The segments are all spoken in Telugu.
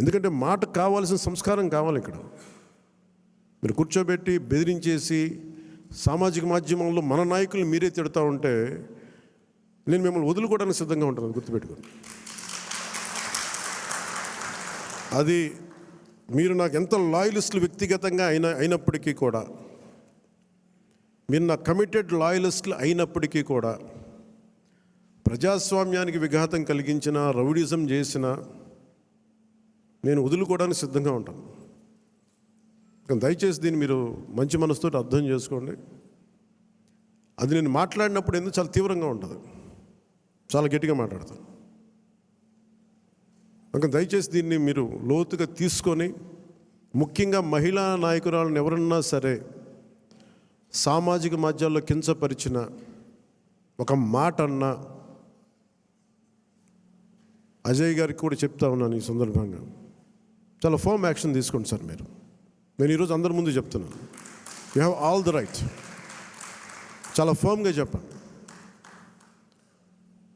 ఎందుకంటే మాట కావాల్సిన సంస్కారం కావాలి ఇక్కడ. మీరు కూర్చోబెట్టి బెదిరించేసి సామాజిక మాధ్యమంలో మన నాయకులు మీరే తిడతా ఉంటే నేను మిమ్మల్ని వదులుకోవడానికి సిద్ధంగా ఉంటాను గుర్తుపెట్టుకోండి. అది మీరు నాకు ఎంత లాయలిస్టులు వ్యక్తిగతంగా అయిన అయినప్పటికీ కూడా మీరు నా కమిటెడ్ లాయలిస్టులు అయినప్పటికీ కూడా ప్రజాస్వామ్యానికి విఘాతం కలిగించిన రౌడిజం చేసిన నేను వదులుకోవడానికి సిద్ధంగా ఉంటాను. కానీ దయచేసి దీన్ని మీరు మంచి మనసుతో అర్థం చేసుకోండి. అది నేను మాట్లాడినప్పుడు ఎందుకు చాలా తీవ్రంగా ఉంటుంది. చాలా గట్టిగా మాట్లాడతాను. కనుక దయచేసి దీన్ని మీరు లోతుగా తీసుకొని ముఖ్యంగా మహిళా నాయకురాలను ఎవరన్నా సరే సామాజిక మాధ్యాల్లో కించపరిచిన ఒక మాట అన్నా అజయ్ గారికి కూడా చెప్తా ఉన్నాను ఈ సందర్భంగా. చాలా ఫర్మ్ యాక్షన్ తీసుకోండి సార్ మీరు. నేను ఈరోజు అందరి ముందు చెప్తున్నాను. You have all the right చాలా ఫర్మ్గా చెప్పండి.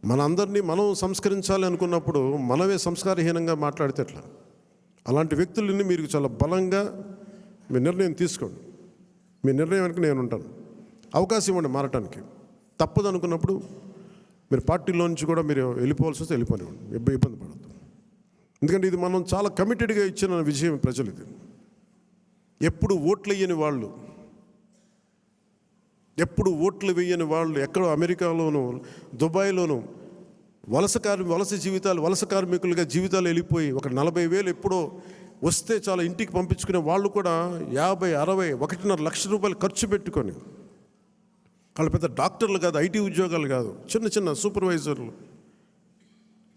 మనందరినీ మనం సంస్కరించాలి అనుకున్నప్పుడు మనమే సంస్కారహీనంగా మాట్లాడితే ఎట్లా? అలాంటి వ్యక్తులని మీరు చాలా బలంగా మీ నిర్ణయం తీసుకోండి. మీ నిర్ణయం వెనక నేను ఉంటాను. అవకాశం ఇవ్వండి మారటానికి. తప్పదు అనుకున్నప్పుడు మీరు పార్టీలో నుంచి కూడా మీరు వెళ్ళిపోవాల్సి వస్తే వెళ్ళిపోనివ్వండి. ఇబ్బంది పడదు ఎందుకంటే ఇది మనం చాలా కమిటెడ్గా ఇచ్చిన విషయం ప్రజలు ఇది. ఎప్పుడు ఓట్లు వేయని వాళ్ళు ఎప్పుడు ఓట్లు వేయని వాళ్ళు ఎక్కడో అమెరికాలోనూ దుబాయ్లోనూ వలస కార్మి వలస జీవితాలు వలస కార్మికులుగా జీవితాలు వెళ్ళిపోయి ఒక నలభై వేలు ఎప్పుడో వస్తే చాలా ఇంటికి పంపించుకునే వాళ్ళు కూడా యాభై అరవై ఒకటిన్నర లక్ష రూపాయలు ఖర్చు పెట్టుకొని. వాళ్ళు పెద్ద డాక్టర్లు కాదు ఐటీ ఉద్యోగాలు కాదు చిన్న చిన్న సూపర్వైజర్లు.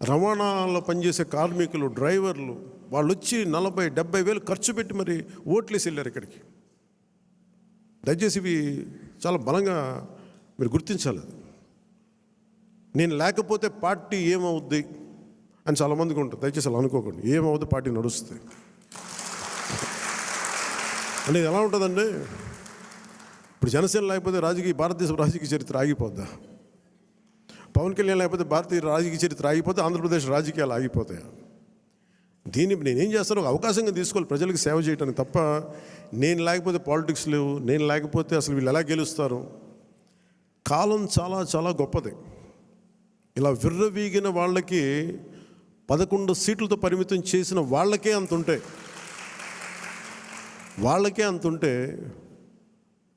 రవాణాలో పనిచేసే కార్మికులు డ్రైవర్లు వాళ్ళు వచ్చి నలభై డెబ్బై వేలు ఖర్చు పెట్టి మరి ఓట్లేసి వెళ్ళారు ఇక్కడికి. దయచేసి ఇవి చాలా బలంగా మీరు గుర్తించాలి నేను లేకపోతే పార్టీ ఏమవుద్ది అని చాలామందికి ఉంటుంది. దయచేసి అలా అనుకోకండి. ఏమవుద్ది పార్టీ నడుస్తుంది. అంటే ఎలా ఉంటుందండి ఇప్పుడు జనసేన లేకపోతే రాజకీయ భారతదేశ రాజకీయ చరిత్ర ఆగిపోద్దా? పవన్ కళ్యాణ్ లేకపోతే భారతీయ రాజకీయ చరిత్ర ఆగిపోతే ఆంధ్రప్రదేశ్ రాజకీయాలు ఆగిపోతాయి. దీన్ని నేనేం చేస్తాను? ఒక అవకాశంగా తీసుకోవాలి. ప్రజలకు సేవ చేయడానికి తప్ప నేను లేకపోతే పాలిటిక్స్ లేవు. నేను లేకపోతే అసలు వీళ్ళు ఎలా గెలుస్తారు? కాలం చాలా చాలా గొప్పది. ఇలా విర్రవీగిన వాళ్ళకి పదకొండు సీట్లతో పరిమితం చేసిన వాళ్ళకే అంత ఉంటాయి వాళ్ళకే అంత ఉంటే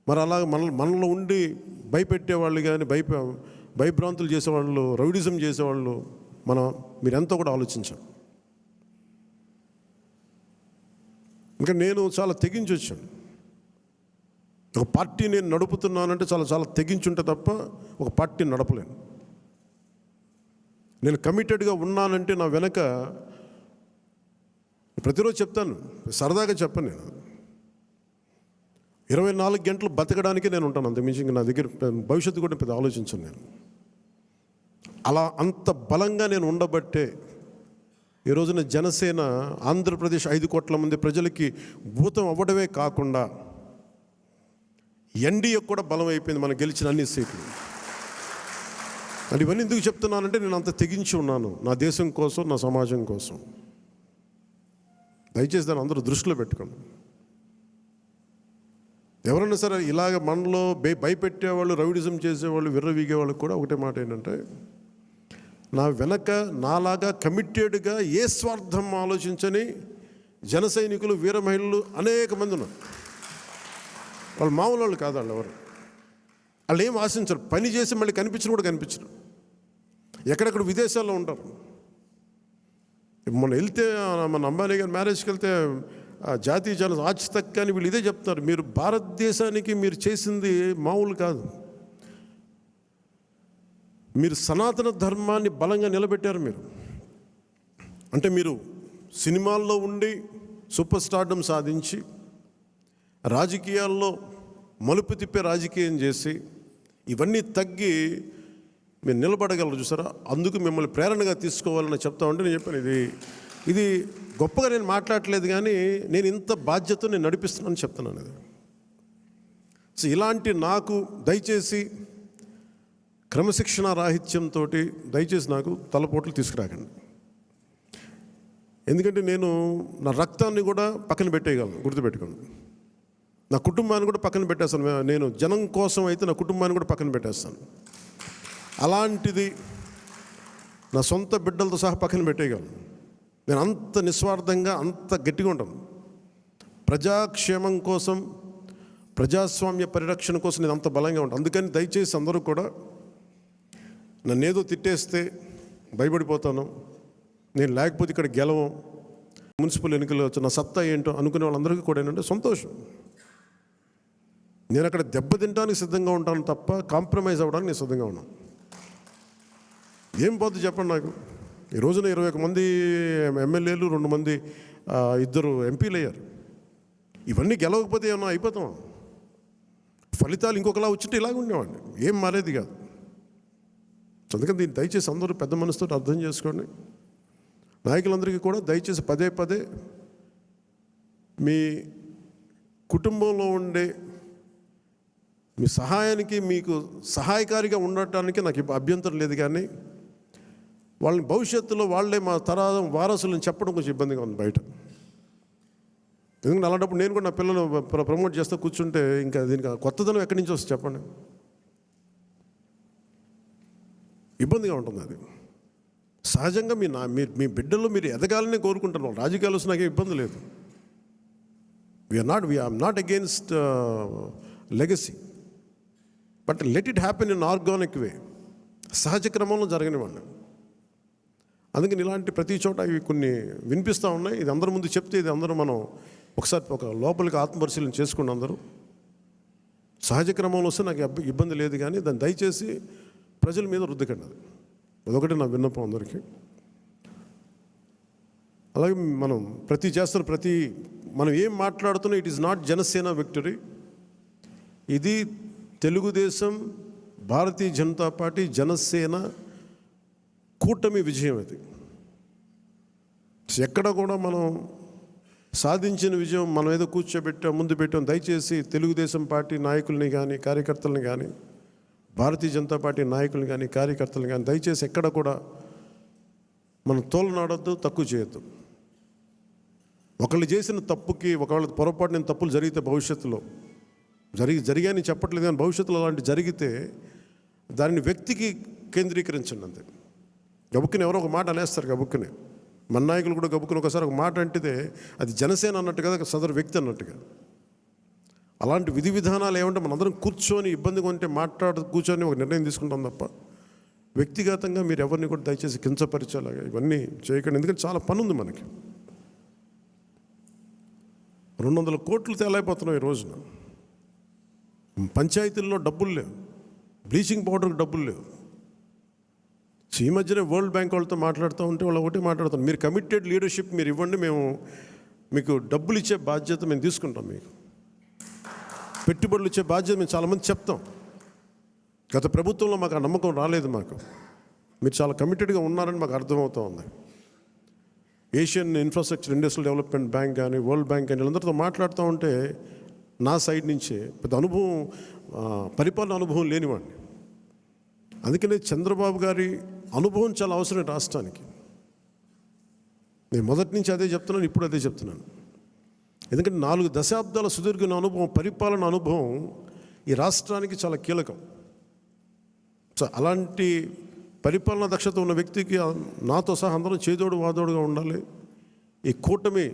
మరి అలా మన మనలో ఉండి భయపెట్టేవాళ్ళు కానీ భయపే భయభ్రాంతులు చేసేవాళ్ళు రౌడిజం చేసేవాళ్ళు మనం మీరెంతో కూడా ఆలోచించాం. ఇంకా నేను చాలా తెగించి వచ్చాను. ఒక పార్టీ నేను నడుపుతున్నానంటే చాలా చాలా తెగించుంటే తప్ప ఒక పార్టీని నడపలేను. నేను కమిటెడ్గా ఉన్నానంటే నా వెనక ప్రతిరోజు చెప్తాను సరదాగా చెప్పను నేను. ఇరవై నాలుగు గంటలు బతకడానికి నేను ఉంటాను అంతకుమించి ఇంకా నా దగ్గర భవిష్యత్తు కూడా పెద్ద ఆలోచించను నేను. అలా అంత బలంగా నేను ఉండబట్టే ఈ రోజున జనసేన ఆంధ్రప్రదేశ్ ఐదు కోట్ల మంది ప్రజలకి భూతం అవ్వడమే కాకుండా ఎన్డీఏ కూడా బలం అయిపోయింది మనం గెలిచిన అన్ని సీట్లు. అంటే ఇవన్నీ ఎందుకు చెప్తున్నానంటే నేను అంత తెగించి ఉన్నాను. నా దేశం కోసం నా సమాజం కోసం. దయచేసి దాన్ని అందరూ దృష్టిలో పెట్టుకోండి. ఎవరైనా సరే ఇలాగ మనలో భయపెట్టేవాళ్ళు రౌడిజం చేసేవాళ్ళు విర్రవీగేవాళ్ళు కూడా ఒకటే మాట ఏంటంటే నా వెనక నాలాగా కమిటెడ్గా ఏ స్వార్థం ఆలోచించని జన సైనికులు వీర మహిళలు అనేక మంది ఉన్నారు. వాళ్ళు మామూలు వాళ్ళు కాదు వాళ్ళు ఎవరు. వాళ్ళు ఏం ఆశించరు. పని చేసి మళ్ళీ కనిపించిన కూడా కనిపించరు. ఎక్కడెక్కడ విదేశాల్లో ఉంటారు. మొన్న వెళ్తే మన అంబానీ గారి మ్యారేజ్కి వెళ్తే జాతీయ జన ఆచి తక్క అని వీళ్ళు ఇదే చెప్తారు మీరు భారతదేశానికి మీరు చేసింది మామూలు కాదు. మీరు సనాతన ధర్మాన్ని బలంగా నిలబెట్టారు మీరు. అంటే మీరు సినిమాల్లో ఉండి సూపర్ స్టార్డం సాధించి రాజకీయాల్లో మలుపు తిప్పే రాజకీయం చేసి ఇవన్నీ తగ్గి మీరు నిలబడగలరు చూసారా? అందుకు మిమ్మల్ని ప్రేరణగా తీసుకోవాలని చెప్తా ఉంటే నేను చెప్పాను ఇది ఇది గొప్పగా నేను మాట్లాడట్లేదు కానీ నేను ఇంత బాధ్యత నేను నడిపిస్తున్నానని చెప్తున్నాను ఇది. సో ఇలాంటి నాకు దయచేసి క్రమశిక్షణ రాహిత్యంతో దయచేసి నాకు తలపోట్లు తీసుకురాకండి. ఎందుకంటే నేను నా రక్తాన్ని కూడా పక్కన పెట్టేయగలను గుర్తుపెట్టుకోండి. నా కుటుంబాన్ని కూడా పక్కన పెట్టేస్తాను. నేను జనం కోసం అయితే నా కుటుంబాన్ని కూడా పక్కన పెట్టేస్తాను. అలాంటిది నా సొంత బిడ్డలతో సహా పక్కన పెట్టేయగలను. నేను అంత నిస్వార్థంగా అంత గట్టిగా ఉంటాను. ప్రజాక్షేమం కోసం ప్రజాస్వామ్య పరిరక్షణ కోసం నేను అంత బలంగా ఉంటాను. అందుకని దయచేసి అందరూ కూడా నన్ను ఏదో తిట్టేస్తే భయపడిపోతాను. నేను లేకపోతే ఇక్కడ గెలవం. మున్సిపల్ ఎన్నికలు వచ్చి నా సత్తా ఏంటో అనుకునే వాళ్ళందరికీ కూడా ఏంటంటే సంతోషం. నేను అక్కడ దెబ్బతింటానికి సిద్ధంగా ఉంటాను తప్ప కాంప్రమైజ్ అవ్వడానికి నేను సిద్ధంగా ఉన్నాను. ఏం పోతుంది చెప్పండి నాకు? ఈ రోజున ఇరవై ఒక మంది ఎమ్మెల్యేలు రెండు మంది ఇద్దరు ఎంపీలు అయ్యారు. ఇవన్నీ గెలవకపోతే ఏమన్నా అయిపోతాం ఫలితాలు ఇంకొకలా వచ్చింటే ఇలాగ ఉండేవాడిని. ఏం మారేది కాదు. అందుకని దీన్ని దయచేసి అందరూ పెద్ద మనసుతో అర్థం చేసుకోండి. నాయకులందరికీ కూడా దయచేసి పదే పదే మీ కుటుంబంలో ఉండే మీ సహాయానికి మీకు సహాయకారిగా ఉండటానికి నాకు అభ్యంతరం లేదు కానీ వాళ్ళని భవిష్యత్తులో వాళ్ళే మా తరాదం వారసులను చెప్పడం కొంచెం ఇబ్బందిగా ఉంది బయట. ఎందుకంటే అలాంటప్పుడు నేను కూడా నా పిల్లలు ప్ర- ప్రమోట్ చేస్తూ కూర్చుంటే ఇంకా దీనికి కొత్తదనం ఎక్కడి నుంచి వస్తుంది చెప్పండి? ఇబ్బందిగా ఉంటుంది అది. సహజంగా మీ నా మీ మీ బిడ్డలు మీరు ఎదగాలని కోరుకుంటున్నాం రాజకీయాలు వస్తే ఇబ్బంది లేదు. We're not we're not against legacy but let it happen in organic way సహజ క్రమంలో జరగనివ్వండి. అందుకని ఇలాంటి ప్రతి చోట ఇవి కొన్ని వినిపిస్తూ ఉన్నాయి. ఇది అందరి ముందు చెప్తే ఇది అందరూ మనం ఒకసారి ఒక లోపలికి ఆత్మపరిశీలన చేసుకుని అందరూ. సహజ క్రమంలో వస్తే నాకు ఇబ్బంది లేదు కానీ దాన్ని దయచేసి ప్రజల మీద రుద్దకండి అది. అదొకటి నా విన్నపం అందరికీ. అలాగే మనం ప్రతి చేస్తున్న ప్రతి మనం ఏం మాట్లాడుతున్నా it is not Janasena victory ఇది తెలుగుదేశం భారతీయ జనతా పార్టీ జనసేన కూటమి విజయం ఇది. ఎక్కడ కూడా మనం సాధించిన విజయం మనం ఏదో కూర్చోబెట్టాం ముందు పెట్టాం. దయచేసి తెలుగుదేశం పార్టీ నాయకుల్ని కానీ కార్యకర్తల్ని కానీ భారతీయ జనతా పార్టీ నాయకులు కానీ కార్యకర్తలు కానీ దయచేసి ఎక్కడ కూడా మనం తోలనాడొద్దు తక్కువ చేయొద్దు. ఒకళ్ళు చేసిన తప్పుకి ఒకవేళ పొరపాటున తప్పులు జరిగితే భవిష్యత్తులో జరిగి జరిగాయని చెప్పట్లేదు కానీ భవిష్యత్తులో అలాంటి జరిగితే దానిని వ్యక్తికి కేంద్రీకరించండి అంతే. గబుక్కుని ఎవరో ఒక మాట అనేస్తారు గబుక్కుని. మన నాయకులు కూడా గబుక్కుని ఒకసారి ఒక మాట అంటితే అది జనసేన అన్నట్టు కదా సదరు వ్యక్తి అన్నట్టుగా. అలాంటి విధి విధానాలు ఏమంటే మనందరం కూర్చొని ఇబ్బందిగా ఉంటే మాట్లాడు కూర్చొని ఒక నిర్ణయం తీసుకుంటాం తప్ప వ్యక్తిగతంగా మీరు ఎవరిని కూడా దయచేసి కించపరిచేలాగా ఇవన్నీ చేయకండి. ఎందుకంటే చాలా పని ఉంది మనకి. రెండు వందల కోట్లు తేలైపోతున్నాం ఈ రోజున. పంచాయతీల్లో డబ్బులు లేవు. బ్లీచింగ్ పౌడర్కి డబ్బులు లేవు. ఈ మధ్యనే వరల్డ్ బ్యాంక్ వాళ్ళతో మాట్లాడుతూ ఉంటే వాళ్ళు ఒకటే మాట్లాడుతాం మీరు కమిటెడ్ లీడర్షిప్ మీరు ఇవ్వండి మేము మీకు డబ్బులు ఇచ్చే బాధ్యత మేము తీసుకుంటాం మీకు. పెట్టుబడులు ఇచ్చే బాధ్యత మేము చాలామంది చెప్తాం. గత ప్రభుత్వంలో మాకు ఆ నమ్మకం రాలేదు మాకు. మీరు చాలా కమిటెడ్గా ఉన్నారని మాకు అర్థమవుతూ ఉంది. Asian infrastructure industrial development bank కానీ వరల్డ్ బ్యాంక్ కానీ వీళ్ళందరితో మాట్లాడుతూ ఉంటే నా సైడ్ నుంచి పెద్ద అనుభవం పరిపాలన అనుభవం లేనివాడిని. అందుకనే చంద్రబాబు గారి అనుభవం చాలా అవసరం రాష్ట్రానికి. నేను మొదటి నుంచి అదే చెప్తున్నాను ఇప్పుడు అదే చెప్తున్నాను. ఎందుకంటే నాలుగు దశాబ్దాల సుదీర్ఘ అనుభవం పరిపాలన అనుభవం ఈ రాష్ట్రానికి చాలా కీలకం. సో అలాంటి పరిపాలన దక్షత ఉన్న వ్యక్తికి నాతో సహా అందరం చేదోడు వాదోడుగా ఉండాలి. ఈ కూటమి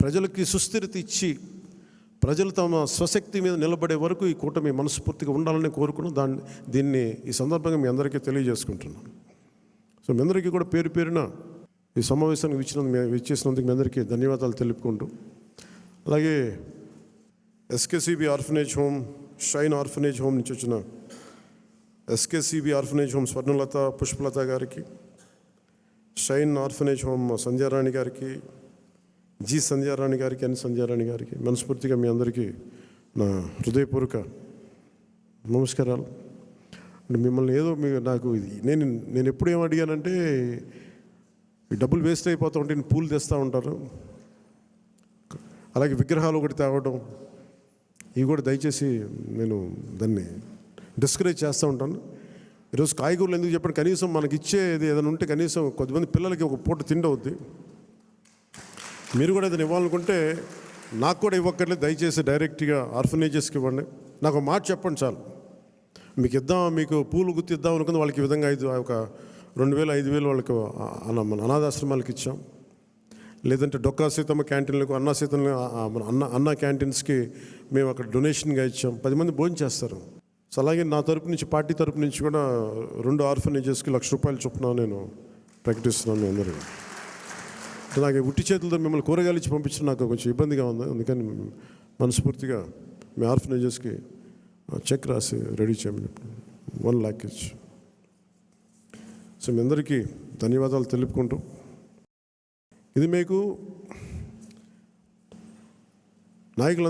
ప్రజలకి సుస్థిరత ఇచ్చి ప్రజలు తమ స్వశక్తి మీద నిలబడే వరకు ఈ కూటమి మనస్ఫూర్తిగా ఉండాలని కోరుకున్నాం దాన్ని దీన్ని ఈ సందర్భంగా మీ అందరికీ తెలియజేసుకుంటున్నాను. సో మీ అందరికీ కూడా పేరు పేరున ఈ సమావేశానికి ఇచ్చిన ఇచ్చేసినందుకు మీ అందరికీ ధన్యవాదాలు తెలుపుకుంటూ. అలాగే SKCB orphanage home shine orphanage home నుంచి వచ్చిన SKCB orphanage home Swarnalatha Pushpalatha గారికి షైన్ ఆర్ఫనేజ్ హోమ్ సంధ్యారాణి గారికి జి సంధ్యారాణి గారికి అని సంధ్యారాణి గారికి మనస్ఫూర్తిగా మీ అందరికీ నా హృదయపూర్వక నమస్కారాలు. మిమ్మల్ని ఏదో మీ నాకు ఇది నేను నేను ఎప్పుడు ఏం అడిగానంటే ఈ డబ్బులు వేస్ట్ అయిపోతూ ఉంటే పూలు తెస్తూ ఉంటారు. అలాగే విగ్రహాలు ఒకటి తేవడం ఇవి కూడా దయచేసి నేను దాన్ని డిస్కరేజ్ చేస్తూ ఉంటాను. ఈరోజు కాయగూరలు ఎందుకు చెప్పండి కనీసం మనకి ఇచ్చేది ఏదైనా ఉంటే కనీసం కొద్దిమంది పిల్లలకి ఒక పూట తిండి అవుద్ది మీరు కూడా ఏదైనా ఇవ్వాలనుకుంటే నాకు కూడా ఇవ్వక్కర్లేదు. దయచేసి డైరెక్ట్గా ఆర్ఫనేజెస్కి ఇవ్వండి. నాకు ఒక మాట చెప్పండి చాలు. మీకు ఇద్దాం మీకు పూలు గుర్తిద్దాం అనుకుంది వాళ్ళకి ఈ విధంగా ఇది ఒక రెండు వేలు ఐదు వేలు వాళ్ళకి అన్న మన అనాథాశ్రమాలకు ఇచ్చాం. లేదంటే డొక్కా సీతమ్మ క్యాంటీన్లకు అన్నా సీతమ్మ మన అన్న అన్న క్యాంటీన్స్కి మేము అక్కడ డొనేషన్గా ఇచ్చాం. పది మంది భోజనం చేస్తారు. సో అలాగే నా తరపు నుంచి పార్టీ తరపు నుంచి కూడా రెండు ఆర్ఫనేజెస్కి లక్ష రూపాయలు చొప్పున నేను ప్రకటిస్తున్నాను మీ అందరూ నాకు ఉట్టి చేతులతో మిమ్మల్ని కూరగాయలు ఇచ్చి పంపించడం నాకు కొంచెం ఇబ్బందిగా ఉంది. అందుకని మనస్ఫూర్తిగా మీ ఆర్ఫనేజెస్కి చెక్ రాసి రెడీ చేయమని వన్ ల్యాక్ ఇచ్చి. సో మీ అందరికీ ధన్యవాదాలు తెలుపుకుంటూ ఇది మీకు నాయకులు